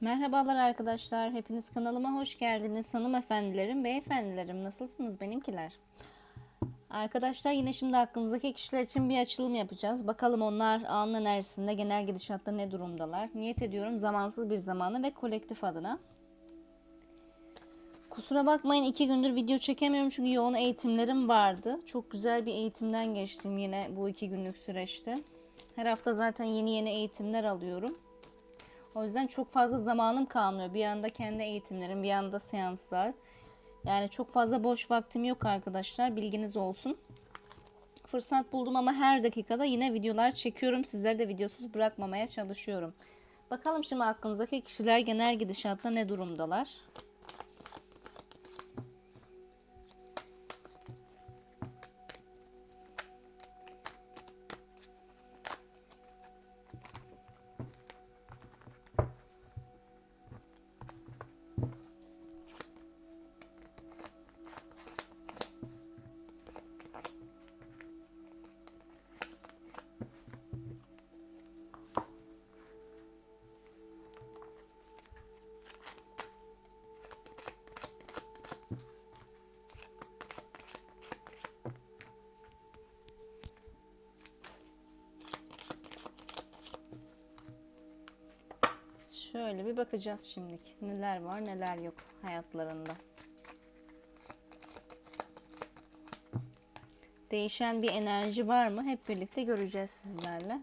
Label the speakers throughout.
Speaker 1: Merhabalar arkadaşlar. Hepiniz kanalıma hoş geldiniz. Hanımefendilerim, beyefendilerim nasılsınız benimkiler? Arkadaşlar yine şimdi aklınızdaki kişiler için bir açılım yapacağız. Bakalım onlar anın enerjisinde genel gidişatta ne durumdalar. Niyet ediyorum zamansız bir zamanı ve kolektif adına. Kusura bakmayın iki gündür video çekemiyorum çünkü yoğun eğitimlerim vardı. Çok güzel bir eğitimden geçtim yine bu iki günlük süreçte. Her hafta zaten yeni yeni eğitimler alıyorum. O yüzden çok fazla zamanım kalmıyor. Bir yanda kendi eğitimlerim, bir yanda seanslar. Yani çok fazla boş vaktim yok arkadaşlar. Bilginiz olsun. Fırsat buldum ama her dakikada yine videolar çekiyorum. Sizleri de videosuz bırakmamaya çalışıyorum. Bakalım şimdi aklınızdaki kişiler genel gidişatta ne durumdalar? Bakacağız şimdilik. Neler var neler yok hayatlarında. Değişen bir enerji var mı? Hep birlikte göreceğiz sizlerle.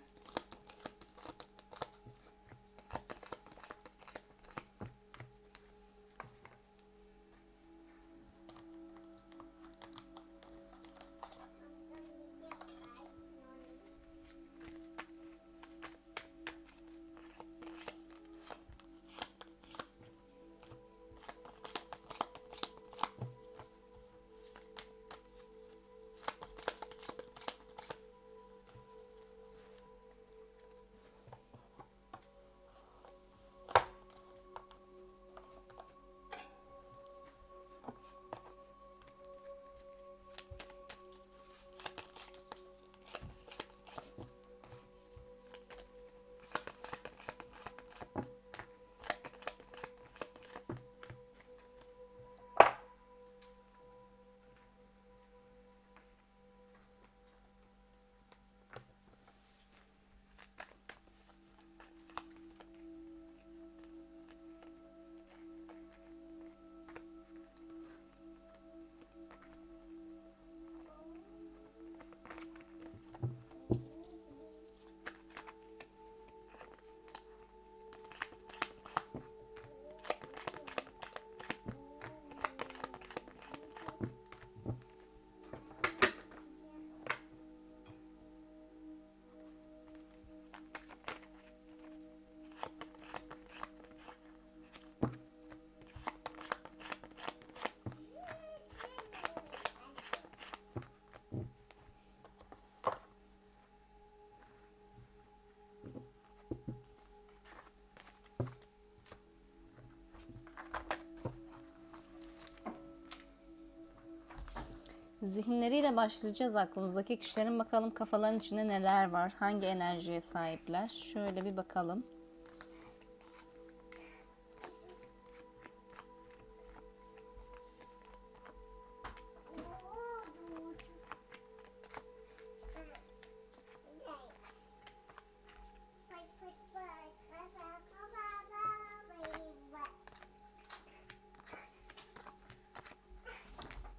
Speaker 1: Zihinleriyle başlayacağız aklınızdaki kişilerin bakalım kafaların içinde neler var, hangi enerjiye sahipler. Şöyle bir bakalım.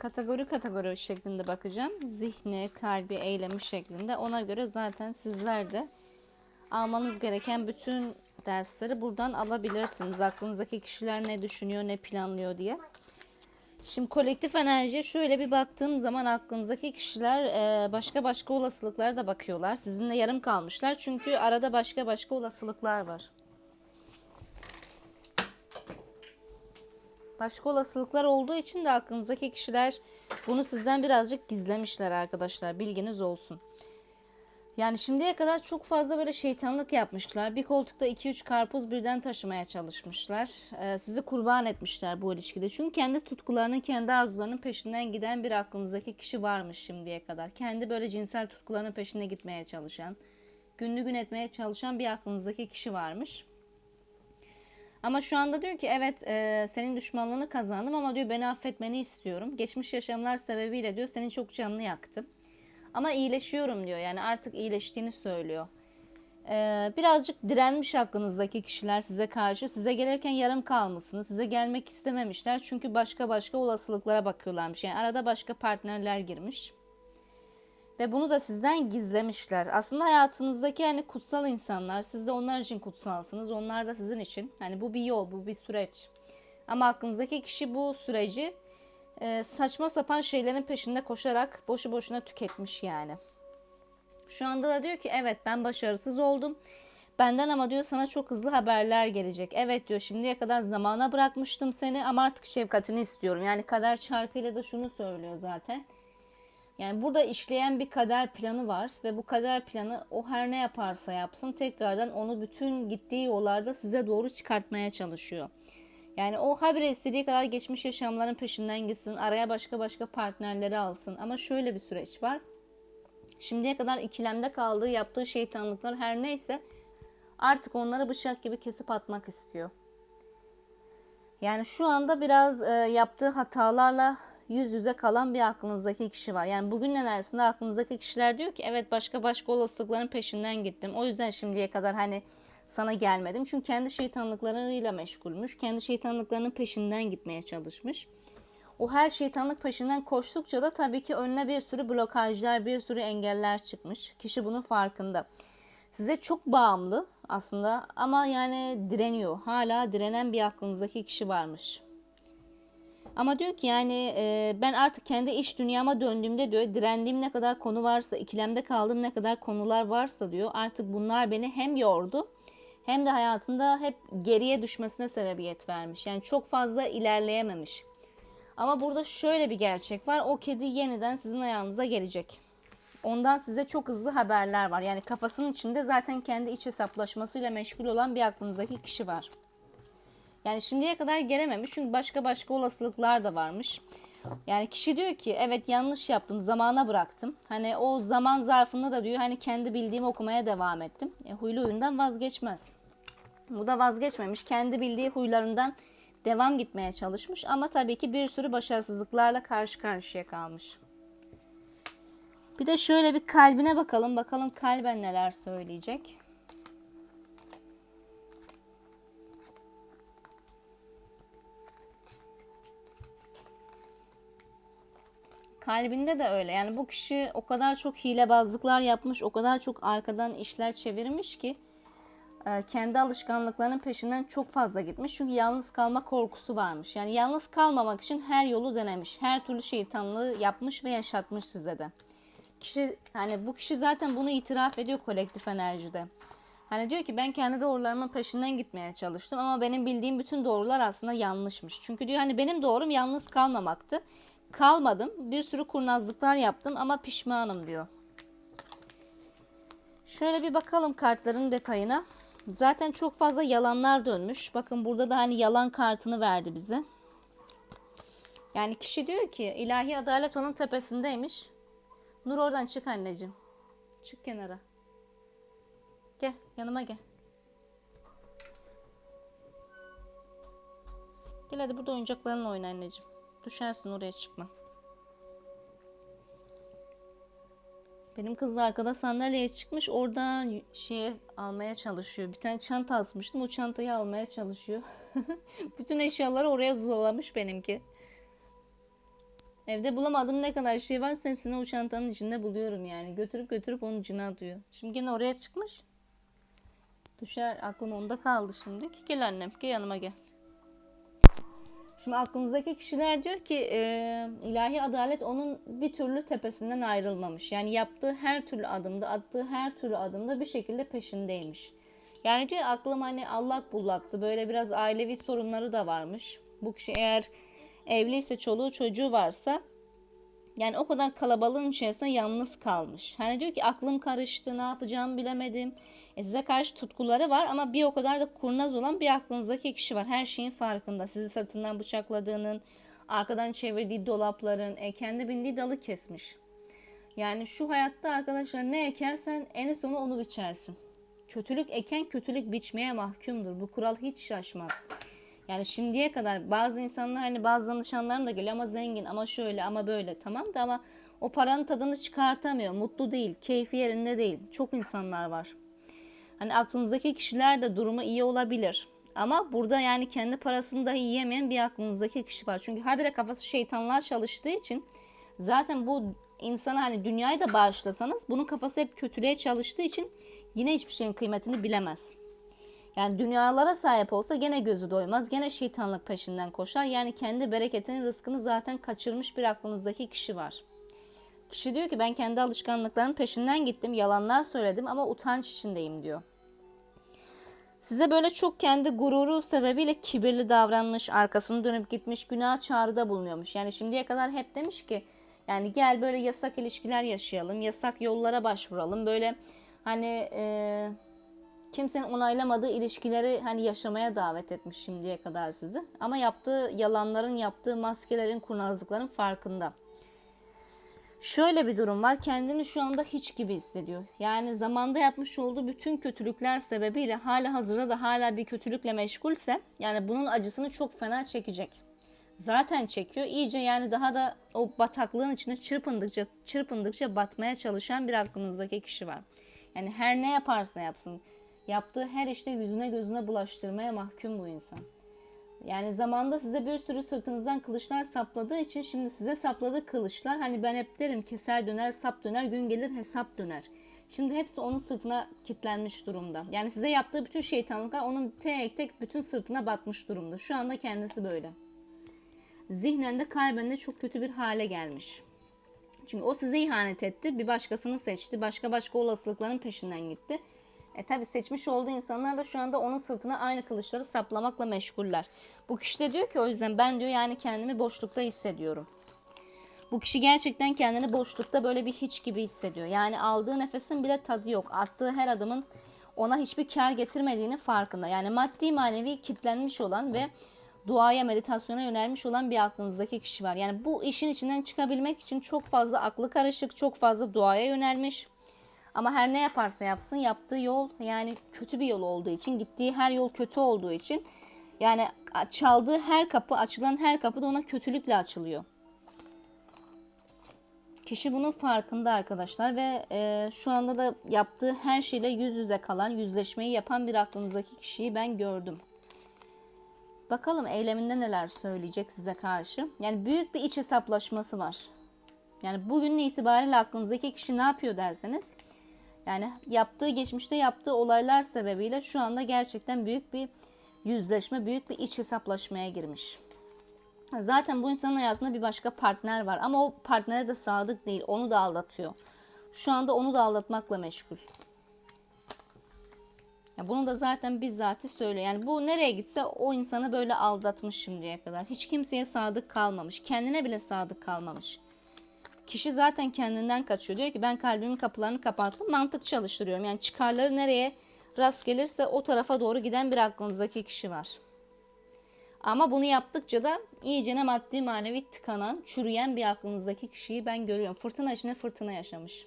Speaker 1: Kategori kategori şeklinde bakacağım. Zihni, kalbi, eylemi şeklinde. Ona göre zaten sizler de almanız gereken bütün dersleri buradan alabilirsiniz. Aklınızdaki kişiler ne düşünüyor, ne planlıyor diye. Şimdi kolektif enerjiye şöyle bir baktığım zaman aklınızdaki kişiler e, başka başka olasılıklara da bakıyorlar. Sizinle yarım kalmışlar. Çünkü arada başka başka olasılıklar var. Başka olasılıklar olduğu için de aklınızdaki kişiler bunu sizden birazcık gizlemişler arkadaşlar. Bilginiz olsun. Yani şimdiye kadar çok fazla böyle şeytanlık yapmışlar. Bir koltukta 2-3 karpuz birden taşımaya çalışmışlar. Ee, sizi kurban etmişler bu ilişkide. Çünkü kendi tutkularının, kendi arzularının peşinden giden bir aklınızdaki kişi varmış şimdiye kadar. Kendi böyle cinsel tutkularının peşinde gitmeye çalışan, günlü gün etmeye çalışan bir aklınızdaki kişi varmış. Ama şu anda diyor ki evet e, senin düşmanlığını kazandım ama diyor beni affetmeni istiyorum. Geçmiş yaşamlar sebebiyle diyor senin çok canını yaktım. Ama iyileşiyorum diyor yani artık iyileştiğini söylüyor. Ee, birazcık direnmiş aklınızdaki kişiler size karşı. Size gelirken yarım kalmışsınız. Size gelmek istememişler. Çünkü başka başka olasılıklara bakıyorlarmış. Yani arada başka partnerler girmiş. Ve bunu da sizden gizlemişler. Aslında hayatınızdaki yani kutsal insanlar. Siz de onlar için kutsalsınız. Onlar da sizin için. Yani bu bir yol, bu bir süreç. Ama aklınızdaki kişi bu süreci e, saçma sapan şeylerin peşinde koşarak boşu boşuna tüketmiş yani. Şu anda da diyor ki evet ben başarısız oldum. Benden ama diyor sana çok hızlı haberler gelecek. Evet diyor şimdiye kadar zamana bırakmıştım seni ama artık şefkatini istiyorum. Yani kader çarkıyla da şunu söylüyor zaten. Yani burada işleyen bir kader planı var ve bu kader planı o her ne yaparsa yapsın tekrardan onu bütün gittiği yollarda size doğru çıkartmaya çalışıyor. Yani o habire istediği kadar geçmiş yaşamların peşinden gitsin, araya başka başka partnerleri alsın. Ama şöyle bir süreç var. Şimdiye kadar ikilemde kaldığı, yaptığı şeytanlıklar her neyse artık onları bıçak gibi kesip atmak istiyor. Yani şu anda biraz e, yaptığı hatalarla yüz yüze kalan bir aklınızdaki kişi var. Yani bugün enerjisinde aklınızdaki kişiler diyor ki evet başka başka olasılıkların peşinden gittim. O yüzden şimdiye kadar hani sana gelmedim. Çünkü kendi şeytanlıklarıyla meşgulmüş. Kendi şeytanlıklarının peşinden gitmeye çalışmış. O her şeytanlık peşinden koştukça da tabii ki önüne bir sürü blokajlar, bir sürü engeller çıkmış. Kişi bunun farkında. Size çok bağımlı aslında ama yani direniyor. Hala direnen bir aklınızdaki kişi varmış. Ama diyor ki yani e, ben artık kendi iş dünyama döndüğümde diyor direndiğim ne kadar konu varsa, ikilemde kaldığım ne kadar konular varsa diyor artık bunlar beni hem yordu hem de hayatında hep geriye düşmesine sebebiyet vermiş. Yani çok fazla ilerleyememiş. Ama burada şöyle bir gerçek var. O kedi yeniden sizin ayağınıza gelecek. Ondan size çok hızlı haberler var. Yani kafasının içinde zaten kendi iç hesaplaşmasıyla meşgul olan bir aklınızdaki kişi var. Yani şimdiye kadar gelememiş çünkü başka başka olasılıklar da varmış. Yani kişi diyor ki evet yanlış yaptım zamana bıraktım. Hani o zaman zarfında da diyor hani kendi bildiğimi okumaya devam ettim. E, huylu huyundan vazgeçmez. Bu da vazgeçmemiş. Kendi bildiği huylarından devam gitmeye çalışmış ama tabii ki bir sürü başarısızlıklarla karşı karşıya kalmış. Bir de şöyle bir kalbine bakalım. Bakalım kalben neler söyleyecek. Kalbinde de öyle. Yani bu kişi o kadar çok hilebazlıklar yapmış, o kadar çok arkadan işler çevirmiş ki e, kendi alışkanlıklarının peşinden çok fazla gitmiş. Çünkü yalnız kalma korkusu varmış. Yani yalnız kalmamak için her yolu denemiş. Her türlü şeytanlığı yapmış ve yaşatmış size de. Kişi hani bu kişi zaten bunu itiraf ediyor kolektif enerjide. Hani diyor ki ben kendi doğrularımın peşinden gitmeye çalıştım ama benim bildiğim bütün doğrular aslında yanlışmış. Çünkü diyor hani benim doğrum yalnız kalmamaktı. Kalmadım. Bir sürü kurnazlıklar yaptım ama pişmanım diyor. Şöyle bir bakalım kartların detayına. Zaten çok fazla yalanlar dönmüş. Bakın burada da hani yalan kartını verdi bize. Yani kişi diyor ki ilahi adalet onun tepesindeymiş. Nur oradan çık anneciğim. Çık kenara. Gel yanıma gel. Gel hadi burada oyuncaklarınla oyna anneciğim. Düşersin oraya çıkma. Benim kız da arkada sandalyeye çıkmış. Oradan şeye almaya çalışıyor. Bir tane çanta asmıştım. O çantayı almaya çalışıyor. Bütün eşyaları oraya zulamış benimki. Evde bulamadığım ne kadar şey varsa hepsini o çantanın içinde buluyorum yani. Götürüp götürüp onun içine atıyor. Şimdi gene oraya çıkmış. Düşer aklım onda kaldı şimdi. Gel annem gel yanıma gel. Şimdi aklınızdaki kişiler diyor ki e, ilahi adalet onun bir türlü tepesinden ayrılmamış. Yani yaptığı her türlü adımda, attığı her türlü adımda bir şekilde peşindeymiş. Yani diyor aklım hani allak bullaktı. Böyle biraz ailevi sorunları da varmış. Bu kişi eğer evliyse, çoluğu çocuğu varsa yani o kadar kalabalığın içerisinde yalnız kalmış. Hani diyor ki aklım karıştı, ne yapacağımı bilemedim. E size karşı tutkuları var ama bir o kadar da kurnaz olan bir aklınızdaki kişi var. Her şeyin farkında. Sizi sırtından bıçakladığının, arkadan çevirdiği dolapların, e, kendi bindiği dalı kesmiş. Yani şu hayatta arkadaşlar ne ekersen en sonu onu biçersin. Kötülük eken kötülük biçmeye mahkumdur. Bu kural hiç şaşmaz. Yani şimdiye kadar bazı insanlar hani bazı danışanlarım da geliyor ama zengin ama şöyle ama böyle tamam da ama o paranın tadını çıkartamıyor. Mutlu değil, keyfi yerinde değil. Çok insanlar var. Hani aklınızdaki kişiler de durumu iyi olabilir. Ama burada yani kendi parasını dahi yiyemeyen bir aklınızdaki kişi var. Çünkü habire kafası şeytanlığa çalıştığı için zaten bu insana hani dünyayı da bağışlasanız bunun kafası hep kötülüğe çalıştığı için yine hiçbir şeyin kıymetini bilemez. Yani dünyalara sahip olsa gene gözü doymaz. Gene şeytanlık peşinden koşar. Yani kendi bereketinin rızkını zaten kaçırmış bir aklınızdaki kişi var. Kişi diyor ki ben kendi alışkanlıklarımın peşinden gittim. Yalanlar söyledim ama utanç içindeyim diyor. Size böyle çok kendi gururu sebebiyle kibirli davranmış, arkasını dönüp gitmiş, günah çağrıda bulunuyormuş. Yani şimdiye kadar hep demiş ki yani gel böyle yasak ilişkiler yaşayalım, yasak yollara başvuralım. Böyle hani e, kimsenin onaylamadığı ilişkileri hani yaşamaya davet etmiş şimdiye kadar sizi. Ama yaptığı yalanların, yaptığı maskelerin, kurnazlıkların farkında. Şöyle bir durum var. Kendini şu anda hiç gibi hissediyor. Yani zamanda yapmış olduğu bütün kötülükler sebebiyle hala hazırda da hala bir kötülükle meşgulse yani bunun acısını çok fena çekecek. Zaten çekiyor. İyice yani daha da o bataklığın içinde çırpındıkça çırpındıkça batmaya çalışan bir aklınızdaki kişi var. Yani her ne yaparsa yapsın yaptığı her işte yüzüne gözüne bulaştırmaya mahkum bu insan. Yani zamanda size bir sürü sırtınızdan kılıçlar sapladığı için şimdi size sapladığı kılıçlar hani ben hep derim keser döner sap döner gün gelir hesap döner. Şimdi hepsi onun sırtına kilitlenmiş durumda. Yani size yaptığı bütün şeytanlıklar onun tek tek bütün sırtına batmış durumda. Şu anda kendisi böyle. Zihnen de kalben de çok kötü bir hale gelmiş. Çünkü o size ihanet etti. Bir başkasını seçti. Başka başka olasılıkların peşinden gitti. E tabi seçmiş olduğu insanlar da şu anda onun sırtına aynı kılıçları saplamakla meşguller. Bu kişi de diyor ki o yüzden ben diyor yani kendimi boşlukta hissediyorum. Bu kişi gerçekten kendini boşlukta böyle bir hiç gibi hissediyor. Yani aldığı nefesin bile tadı yok. Attığı her adımın ona hiçbir kar getirmediğini farkında. Yani maddi manevi kitlenmiş olan ve duaya, meditasyona yönelmiş olan bir aklınızdaki kişi var. Yani bu işin içinden çıkabilmek için çok fazla aklı karışık, çok fazla duaya yönelmiş. Ama her ne yaparsa yapsın yaptığı yol yani kötü bir yol olduğu için, gittiği her yol kötü olduğu için yani çaldığı her kapı, açılan her kapı da ona kötülükle açılıyor. Kişi bunun farkında arkadaşlar ve e, şu anda da yaptığı her şeyle yüz yüze kalan, yüzleşmeyi yapan bir aklınızdaki kişiyi ben gördüm. Bakalım eyleminde neler söyleyecek size karşı. Yani büyük bir iç hesaplaşması var. Yani bugün itibariyle aklınızdaki kişi ne yapıyor derseniz yani yaptığı geçmişte yaptığı olaylar sebebiyle şu anda gerçekten büyük bir yüzleşme, büyük bir iç hesaplaşmaya girmiş. Zaten bu insanın hayatında bir başka partner var ama o partnere de sadık değil. Onu da aldatıyor. Şu anda onu da aldatmakla meşgul. Ya bunu da zaten bizzati söylüyor. Yani bu nereye gitse o insanı böyle aldatmış şimdiye kadar. Hiç kimseye sadık kalmamış. Kendine bile sadık kalmamış. Kişi zaten kendinden kaçıyor. Diyor ki ben kalbimin kapılarını kapattım. Mantık çalıştırıyorum. Yani çıkarları nereye rast gelirse o tarafa doğru giden bir aklınızdaki kişi var. Ama bunu yaptıkça da iyicene maddi manevi tıkanan, çürüyen bir aklınızdaki kişiyi ben görüyorum. Fırtına içinde fırtına yaşamış.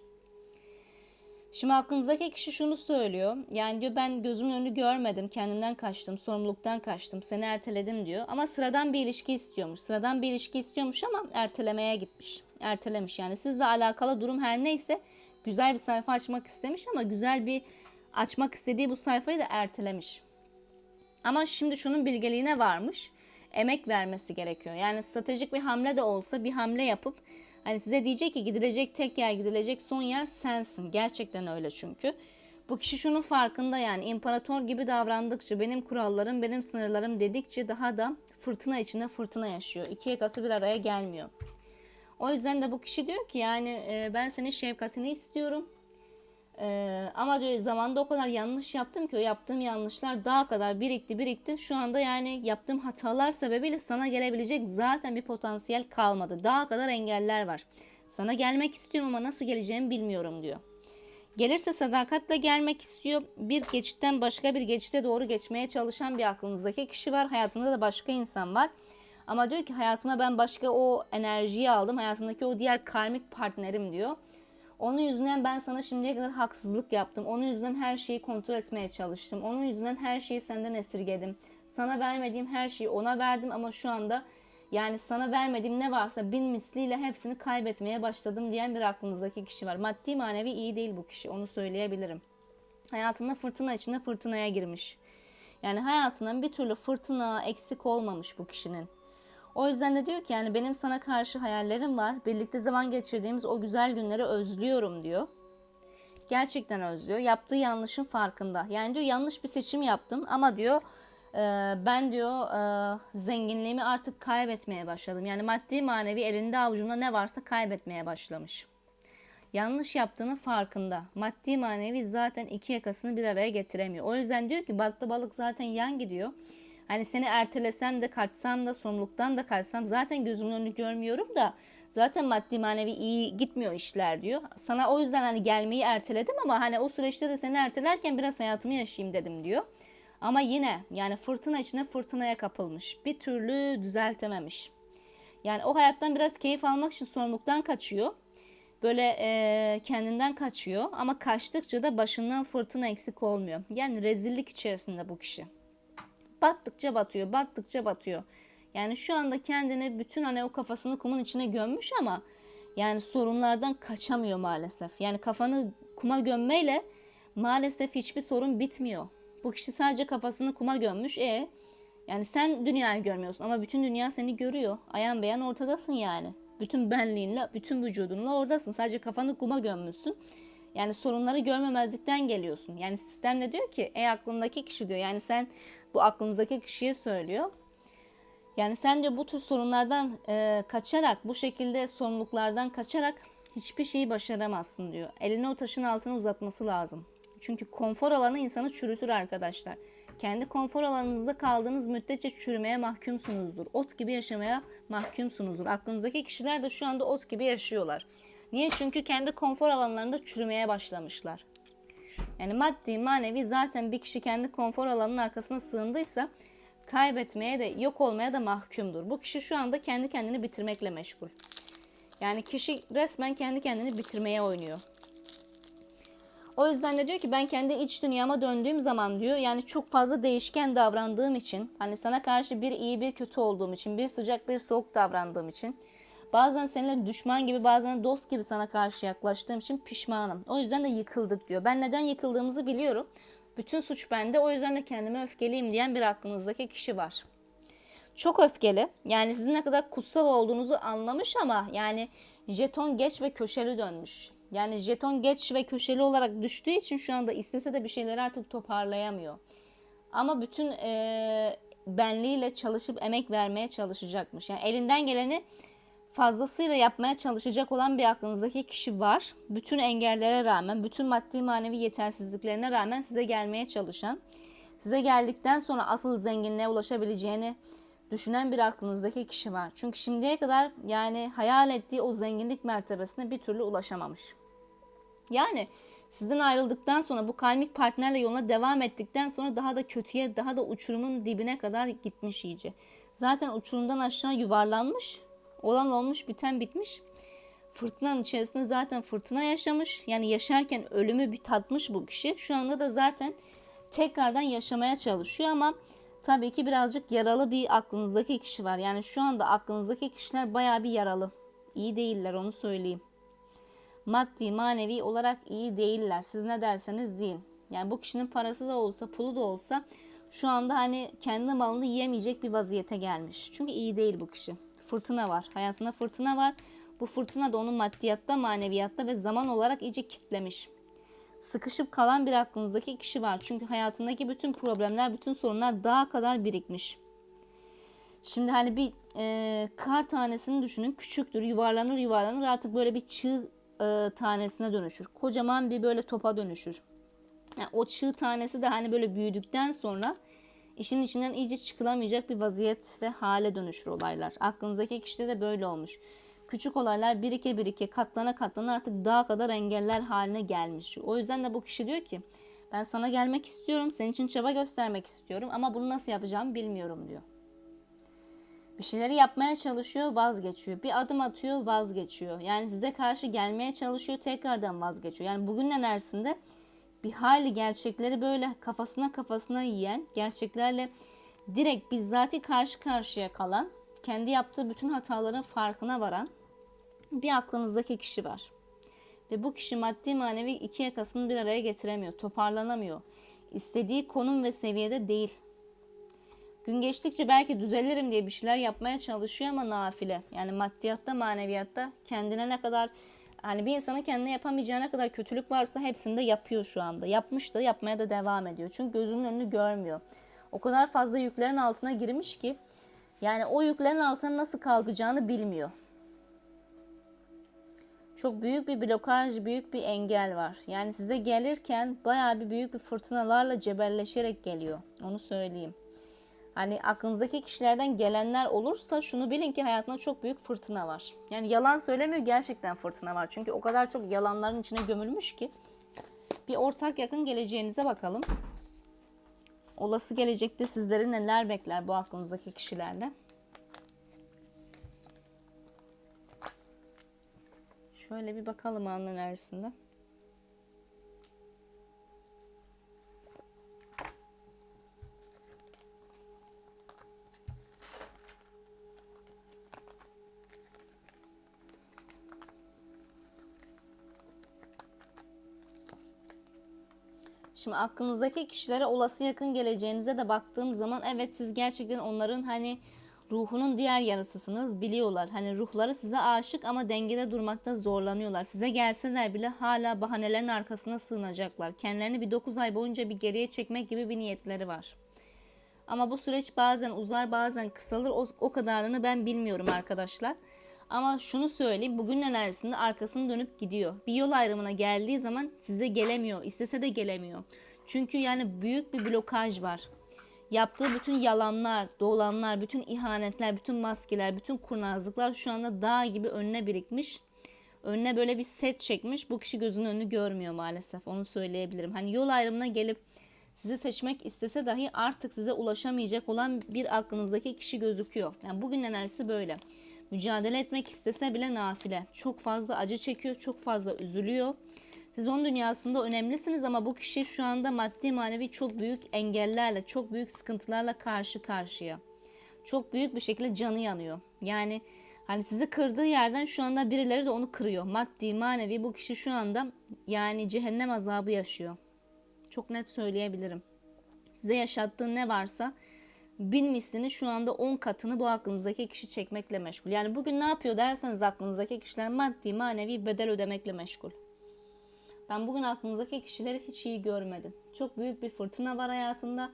Speaker 1: Şimdi aklınızdaki kişi şunu söylüyor. Yani diyor ben gözümün önünü görmedim, kendimden kaçtım, sorumluluktan kaçtım, seni erteledim diyor. Ama sıradan bir ilişki istiyormuş. Sıradan bir ilişki istiyormuş ama ertelemeye gitmiş. Ertelemiş yani. Sizle alakalı durum her neyse güzel bir sayfa açmak istemiş ama güzel bir açmak istediği bu sayfayı da ertelemiş. Ama şimdi şunun bilgeliğine varmış. Emek vermesi gerekiyor. Yani stratejik bir hamle de olsa bir hamle yapıp Hani size diyecek ki gidilecek tek yer gidilecek son yer sensin. Gerçekten öyle çünkü. Bu kişi şunun farkında yani imparator gibi davrandıkça benim kurallarım benim sınırlarım dedikçe daha da fırtına içinde fırtına yaşıyor. İki yakası bir araya gelmiyor. O yüzden de bu kişi diyor ki yani e, ben senin şefkatini istiyorum. Ee, ama diyor zamanda o kadar yanlış yaptım ki o yaptığım yanlışlar daha kadar birikti birikti. Şu anda yani yaptığım hatalar sebebiyle sana gelebilecek zaten bir potansiyel kalmadı. Daha kadar engeller var. Sana gelmek istiyorum ama nasıl geleceğimi bilmiyorum diyor. Gelirse sadakatle gelmek istiyor. Bir geçitten başka bir geçite doğru geçmeye çalışan bir aklınızdaki kişi var. Hayatında da başka insan var. Ama diyor ki hayatıma ben başka o enerjiyi aldım. Hayatımdaki o diğer karmik partnerim diyor. Onun yüzünden ben sana şimdiye kadar haksızlık yaptım. Onun yüzünden her şeyi kontrol etmeye çalıştım. Onun yüzünden her şeyi senden esirgedim. Sana vermediğim her şeyi ona verdim ama şu anda yani sana vermediğim ne varsa bin misliyle hepsini kaybetmeye başladım diyen bir aklınızdaki kişi var. Maddi manevi iyi değil bu kişi onu söyleyebilirim. Hayatında fırtına içinde fırtınaya girmiş. Yani hayatından bir türlü fırtına eksik olmamış bu kişinin. O yüzden de diyor ki yani benim sana karşı hayallerim var. Birlikte zaman geçirdiğimiz o güzel günleri özlüyorum diyor. Gerçekten özlüyor. Yaptığı yanlışın farkında. Yani diyor yanlış bir seçim yaptım ama diyor e, ben diyor e, zenginliğimi artık kaybetmeye başladım. Yani maddi manevi elinde avucunda ne varsa kaybetmeye başlamış. Yanlış yaptığının farkında. Maddi manevi zaten iki yakasını bir araya getiremiyor. O yüzden diyor ki balıkta balık zaten yan gidiyor. Hani seni ertelesem de kaçsam da sorumluluktan da kaçsam zaten gözümün önünü görmüyorum da zaten maddi manevi iyi gitmiyor işler diyor. Sana o yüzden hani gelmeyi erteledim ama hani o süreçte de seni ertelerken biraz hayatımı yaşayayım dedim diyor. Ama yine yani fırtına içine fırtınaya kapılmış. Bir türlü düzeltememiş. Yani o hayattan biraz keyif almak için sorumluluktan kaçıyor. Böyle e, kendinden kaçıyor ama kaçtıkça da başından fırtına eksik olmuyor. Yani rezillik içerisinde bu kişi battıkça batıyor, battıkça batıyor. Yani şu anda kendini bütün hani o kafasını kumun içine gömmüş ama yani sorunlardan kaçamıyor maalesef. Yani kafanı kuma gömmeyle maalesef hiçbir sorun bitmiyor. Bu kişi sadece kafasını kuma gömmüş. E yani sen dünyayı görmüyorsun ama bütün dünya seni görüyor. Ayan beyan ortadasın yani. Bütün benliğinle, bütün vücudunla oradasın. Sadece kafanı kuma gömmüşsün. Yani sorunları görmemezlikten geliyorsun. Yani sistem de diyor ki ey aklındaki kişi diyor. Yani sen bu aklınızdaki kişiye söylüyor. Yani sen de bu tür sorunlardan e, kaçarak, bu şekilde sorumluluklardan kaçarak hiçbir şeyi başaramazsın diyor. Elini o taşın altına uzatması lazım. Çünkü konfor alanı insanı çürütür arkadaşlar. Kendi konfor alanınızda kaldığınız müddetçe çürümeye mahkumsunuzdur. Ot gibi yaşamaya mahkumsunuzdur. Aklınızdaki kişiler de şu anda ot gibi yaşıyorlar. Niye? Çünkü kendi konfor alanlarında çürümeye başlamışlar. Yani maddi manevi zaten bir kişi kendi konfor alanının arkasına sığındıysa kaybetmeye de yok olmaya da mahkumdur. Bu kişi şu anda kendi kendini bitirmekle meşgul. Yani kişi resmen kendi kendini bitirmeye oynuyor. O yüzden de diyor ki ben kendi iç dünyama döndüğüm zaman diyor yani çok fazla değişken davrandığım için hani sana karşı bir iyi bir kötü olduğum için bir sıcak bir soğuk davrandığım için Bazen seninle düşman gibi bazen dost gibi sana karşı yaklaştığım için pişmanım. O yüzden de yıkıldık diyor. Ben neden yıkıldığımızı biliyorum. Bütün suç bende o yüzden de kendime öfkeliyim diyen bir aklınızdaki kişi var. Çok öfkeli. Yani sizin ne kadar kutsal olduğunuzu anlamış ama yani jeton geç ve köşeli dönmüş. Yani jeton geç ve köşeli olarak düştüğü için şu anda istese de bir şeyleri artık toparlayamıyor. Ama bütün e, benliğiyle çalışıp emek vermeye çalışacakmış. Yani elinden geleni fazlasıyla yapmaya çalışacak olan bir aklınızdaki kişi var. Bütün engellere rağmen, bütün maddi manevi yetersizliklerine rağmen size gelmeye çalışan, size geldikten sonra asıl zenginliğe ulaşabileceğini düşünen bir aklınızdaki kişi var. Çünkü şimdiye kadar yani hayal ettiği o zenginlik mertebesine bir türlü ulaşamamış. Yani sizden ayrıldıktan sonra bu kalmik partnerle yoluna devam ettikten sonra daha da kötüye, daha da uçurumun dibine kadar gitmiş iyice. Zaten uçurumdan aşağı yuvarlanmış Olan olmuş, biten bitmiş. Fırtınanın içerisinde zaten fırtına yaşamış. Yani yaşarken ölümü bir tatmış bu kişi. Şu anda da zaten tekrardan yaşamaya çalışıyor ama tabii ki birazcık yaralı bir aklınızdaki kişi var. Yani şu anda aklınızdaki kişiler baya bir yaralı. İyi değiller onu söyleyeyim. Maddi, manevi olarak iyi değiller. Siz ne derseniz deyin. Yani bu kişinin parası da olsa, pulu da olsa şu anda hani kendi malını yiyemeyecek bir vaziyete gelmiş. Çünkü iyi değil bu kişi fırtına var. Hayatında fırtına var. Bu fırtına da onu maddiyatta, maneviyatta ve zaman olarak iyice kitlemiş. Sıkışıp kalan bir aklınızdaki kişi var. Çünkü hayatındaki bütün problemler, bütün sorunlar daha kadar birikmiş. Şimdi hani bir e, kar tanesini düşünün. Küçüktür, yuvarlanır yuvarlanır artık böyle bir çığ e, tanesine dönüşür. Kocaman bir böyle topa dönüşür. Yani o çığ tanesi de hani böyle büyüdükten sonra işin içinden iyice çıkılamayacak bir vaziyet ve hale dönüşür olaylar. Aklınızdaki kişide de böyle olmuş. Küçük olaylar birike birike katlana katlana artık daha kadar engeller haline gelmiş. O yüzden de bu kişi diyor ki ben sana gelmek istiyorum, senin için çaba göstermek istiyorum ama bunu nasıl yapacağımı bilmiyorum diyor. Bir şeyleri yapmaya çalışıyor, vazgeçiyor. Bir adım atıyor, vazgeçiyor. Yani size karşı gelmeye çalışıyor, tekrardan vazgeçiyor. Yani bugün enerjisinde bir hali gerçekleri böyle kafasına kafasına yiyen, gerçeklerle direkt bizzati karşı karşıya kalan, kendi yaptığı bütün hataların farkına varan bir aklınızdaki kişi var. Ve bu kişi maddi manevi iki yakasını bir araya getiremiyor, toparlanamıyor. İstediği konum ve seviyede değil. Gün geçtikçe belki düzelirim diye bir şeyler yapmaya çalışıyor ama nafile. Yani maddiyatta, maneviyatta kendine ne kadar hani bir insanın kendine yapamayacağı ne kadar kötülük varsa hepsini de yapıyor şu anda. Yapmış da yapmaya da devam ediyor. Çünkü gözünün önünü görmüyor. O kadar fazla yüklerin altına girmiş ki yani o yüklerin altına nasıl kalkacağını bilmiyor. Çok büyük bir blokaj, büyük bir engel var. Yani size gelirken bayağı bir büyük bir fırtınalarla cebelleşerek geliyor. Onu söyleyeyim. Hani aklınızdaki kişilerden gelenler olursa şunu bilin ki hayatında çok büyük fırtına var. Yani yalan söylemiyor gerçekten fırtına var. Çünkü o kadar çok yalanların içine gömülmüş ki. Bir ortak yakın geleceğinize bakalım. Olası gelecekte sizleri neler bekler bu aklınızdaki kişilerle? Şöyle bir bakalım anın enerjisinde. Şimdi aklınızdaki kişilere olası yakın geleceğinize de baktığım zaman evet siz gerçekten onların hani ruhunun diğer yarısısınız biliyorlar. Hani ruhları size aşık ama dengede durmakta zorlanıyorlar. Size gelseler bile hala bahanelerin arkasına sığınacaklar. Kendilerini bir 9 ay boyunca bir geriye çekmek gibi bir niyetleri var. Ama bu süreç bazen uzar bazen kısalır o, o kadarını ben bilmiyorum arkadaşlar. Ama şunu söyleyeyim bugün enerjisinde arkasını dönüp gidiyor. Bir yol ayrımına geldiği zaman size gelemiyor. istese de gelemiyor. Çünkü yani büyük bir blokaj var. Yaptığı bütün yalanlar, dolanlar, bütün ihanetler, bütün maskeler, bütün kurnazlıklar şu anda dağ gibi önüne birikmiş. Önüne böyle bir set çekmiş. Bu kişi gözünün önünü görmüyor maalesef. Onu söyleyebilirim. Hani yol ayrımına gelip sizi seçmek istese dahi artık size ulaşamayacak olan bir aklınızdaki kişi gözüküyor. Yani bugün enerjisi böyle. Mücadele etmek istese bile nafile. Çok fazla acı çekiyor, çok fazla üzülüyor. Siz onun dünyasında önemlisiniz ama bu kişi şu anda maddi manevi çok büyük engellerle, çok büyük sıkıntılarla karşı karşıya. Çok büyük bir şekilde canı yanıyor. Yani hani sizi kırdığı yerden şu anda birileri de onu kırıyor. Maddi manevi bu kişi şu anda yani cehennem azabı yaşıyor. Çok net söyleyebilirim. Size yaşattığı ne varsa bin mislini şu anda 10 katını bu aklınızdaki kişi çekmekle meşgul. Yani bugün ne yapıyor derseniz aklınızdaki kişiler maddi manevi bedel ödemekle meşgul. Ben bugün aklınızdaki kişileri hiç iyi görmedim. Çok büyük bir fırtına var hayatında.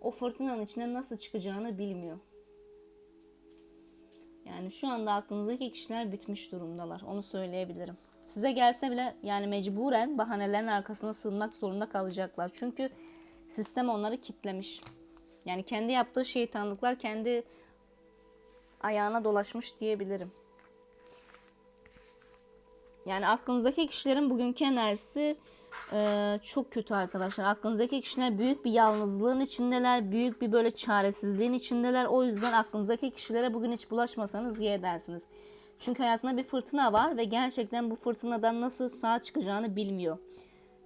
Speaker 1: O fırtınanın içine nasıl çıkacağını bilmiyor. Yani şu anda aklınızdaki kişiler bitmiş durumdalar. Onu söyleyebilirim. Size gelse bile yani mecburen bahanelerin arkasına sığınmak zorunda kalacaklar. Çünkü sistem onları kitlemiş. Yani kendi yaptığı şeytanlıklar kendi ayağına dolaşmış diyebilirim. Yani aklınızdaki kişilerin bugünkü enerjisi e, çok kötü arkadaşlar. Aklınızdaki kişiler büyük bir yalnızlığın içindeler. Büyük bir böyle çaresizliğin içindeler. O yüzden aklınızdaki kişilere bugün hiç bulaşmasanız iyi edersiniz. Çünkü hayatında bir fırtına var ve gerçekten bu fırtınadan nasıl sağ çıkacağını bilmiyor.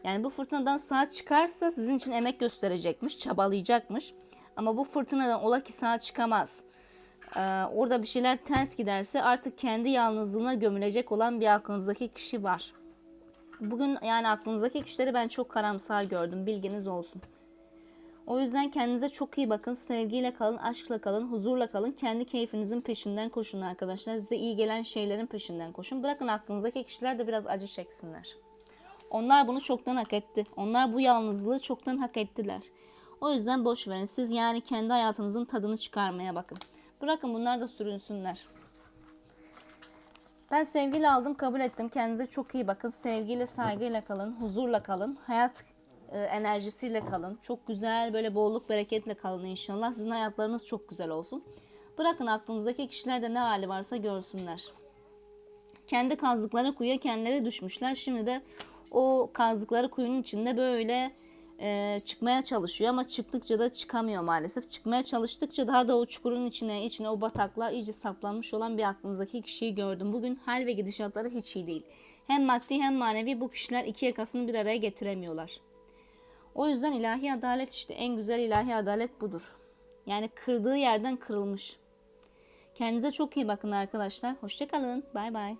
Speaker 1: Yani bu fırtınadan sağ çıkarsa sizin için emek gösterecekmiş, çabalayacakmış. Ama bu fırtınadan ola ki sağ çıkamaz. Ee, orada bir şeyler ters giderse artık kendi yalnızlığına gömülecek olan bir aklınızdaki kişi var. Bugün yani aklınızdaki kişileri ben çok karamsar gördüm. Bilginiz olsun. O yüzden kendinize çok iyi bakın. Sevgiyle kalın, aşkla kalın, huzurla kalın. Kendi keyfinizin peşinden koşun arkadaşlar. Size iyi gelen şeylerin peşinden koşun. Bırakın aklınızdaki kişiler de biraz acı çeksinler. Onlar bunu çoktan hak etti. Onlar bu yalnızlığı çoktan hak ettiler. O yüzden boş verin. Siz yani kendi hayatınızın tadını çıkarmaya bakın. Bırakın bunlar da sürünsünler. Ben sevgiyle aldım, kabul ettim. Kendinize çok iyi bakın. Sevgiyle, saygıyla kalın, huzurla kalın. Hayat e, enerjisiyle kalın. Çok güzel, böyle bolluk, bereketle kalın inşallah. Sizin hayatlarınız çok güzel olsun. Bırakın aklınızdaki kişiler de ne hali varsa görsünler. Kendi kazdıkları kuyuya kendileri düşmüşler. Şimdi de o kazdıkları kuyunun içinde böyle e, çıkmaya çalışıyor ama çıktıkça da çıkamıyor maalesef. Çıkmaya çalıştıkça daha da o çukurun içine, içine o bataklığa iyice saplanmış olan bir aklınızdaki kişiyi gördüm. Bugün hal ve gidişatları hiç iyi değil. Hem maddi hem manevi bu kişiler iki yakasını bir araya getiremiyorlar. O yüzden ilahi adalet işte en güzel ilahi adalet budur. Yani kırdığı yerden kırılmış. Kendinize çok iyi bakın arkadaşlar. Hoşçakalın. Bay bay.